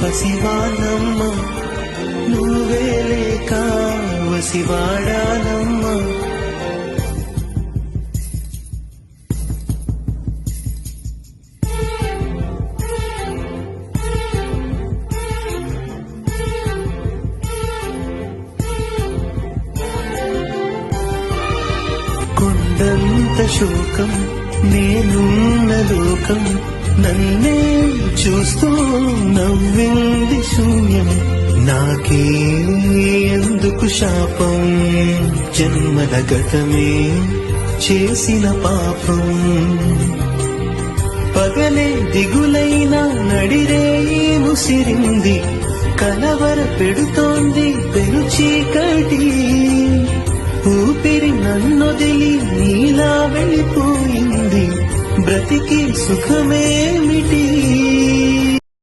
పసివానమ్మ నువ్వే లేక వసివాడానమ్మా కొండంత శోకం నేనున్న లోకం నన్నే చూస్తూ నవ్వింది శూన్యం. నాకే ఎందుకు శాపం? జన్మల గతమే చేసిన పాపం. పగలే దిగులైన నడిరే ముసిరింది. కలవర పెడుతోంది పెను చీకటి బ్రతికి సుఖమేమిటి?